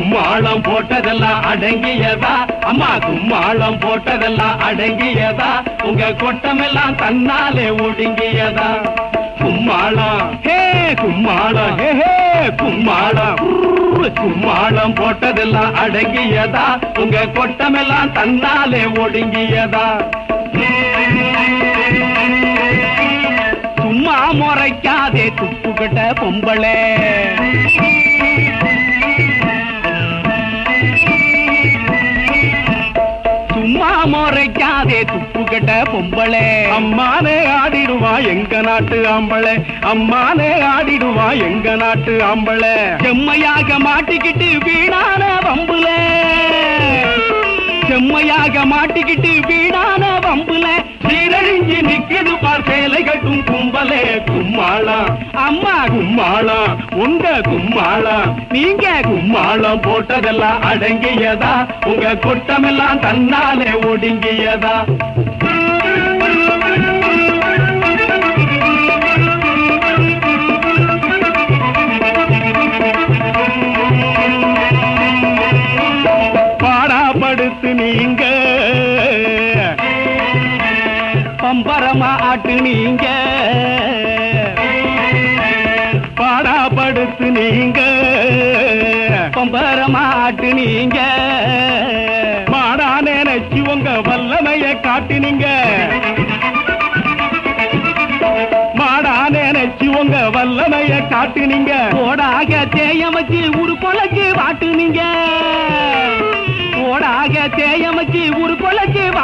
கும்மாளம் போட்டதெல்லாம் அடங்கியதா? அம்மா கும்மாளம் போட்டதெல்லாம் அடங்கியதா? உங்க கொட்டமெல்லாம் தன்னாலே ஒடுங்கியதா? கும்மாளம். ஹே கும்மாளம். ஹே ஹே கும்மாளம். கும்மாளம் போட்டதெல்லாம் அடங்கியதா? உங்க கொட்டமெல்லாம் தன்னாலே ஒடுங்கியதா? சும்மா முறைக்காதே துப்புக்கிட்ட பொம்பளே. பொம்பளே. அம்மானே ஆடிடுவா எங்க நாட்டு ஆம்பளை. அம்மானே ஆடிடுவா எங்க நாட்டு ஆம்பளை. செம்மையாக மாட்டிக்கிட்டு வீணான வம்புல. செம்மையாக மாட்டிக்கிட்டு வீணான வம்புல. சீரழிஞ்சு நிக்குது பார் சேலை கட்டும் கும்பலே கும்மாளம் அம்மா கும்மாளம் உங்க கும்மாளம் நீங்க கும்மாளம் போட்டதெல்லாம் அடங்கியதா? உங்க கொட்டமெல்லாம் தன்னாலே ஒடுங்கியதா? நீங்க. பம்பரமா ஆட்டு நீங்க. பாடாப்படுத்து நீங்க. பம்பரமா ஆட்டு நீங்க. மாடா நினைச்சு உங்க வல்லமைய காட்டுனீங்க. மாடா நினைச்சு உங்க வல்லமைய காட்டுனீங்க. ஓடாக தேயம் வச்சு ஒரு கொலைக்கு வாட்டுனீங்க.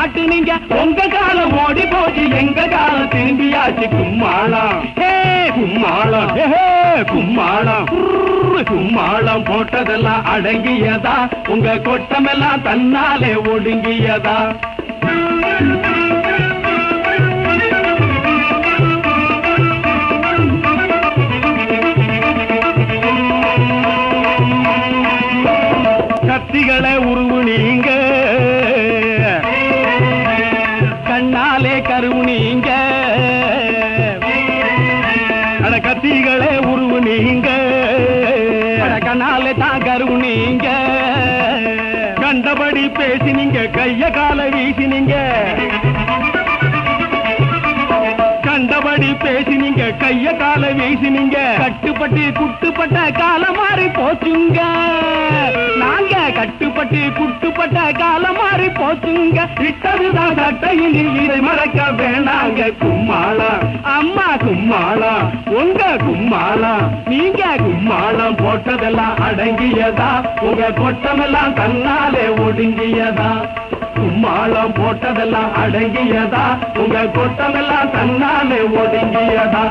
கொலைக்கு வாட்டுனீங்க உங்க காலம் ஓடி போச்சு. எங்க காலம் திரும்பியாச்சு. கும்மாளம். ஹே கும்மாளம். ஹே கும்மாளம். கும்மாளம் போட்டதெல்லாம் அடங்கியதா? உங்க கொட்டமெல்லாம் தன்னாலே ஒடுங்கியதா? அட உருவு நீங்க. கண்ணாலே தான் கருவு நீங்க. கண்டபடி பேசினீங்க கைய கால வீசினீங்க. கண்டபடி பேசினீங்க கைய கால வீசினீங்க. கட்டுப்பட்டு குட்டுப்பட்ட காலம் மாறி போச்சுங்க. நாங்க கட்டுப்பட்டு குட்டுப்பட்ட காலம் மாறி போச்சுங்க. இட்டதுதான் சட்டையில் இதை மறக்க வேணாங்க. கும்மா அம்மா கும்மாளம் உங்க கும்மாளம் நீங்க கும்மாளம் போட்டதெல்லாம் அடங்கியதா? உங்க கொட்டமெல்லாம் தன்னாலே ஒடுங்கியதா? கும்மாளம் போட்டதெல்லாம் அடங்கியதா? உங்க கொட்டமெல்லாம் தன்னாலே ஒடுங்கியதா?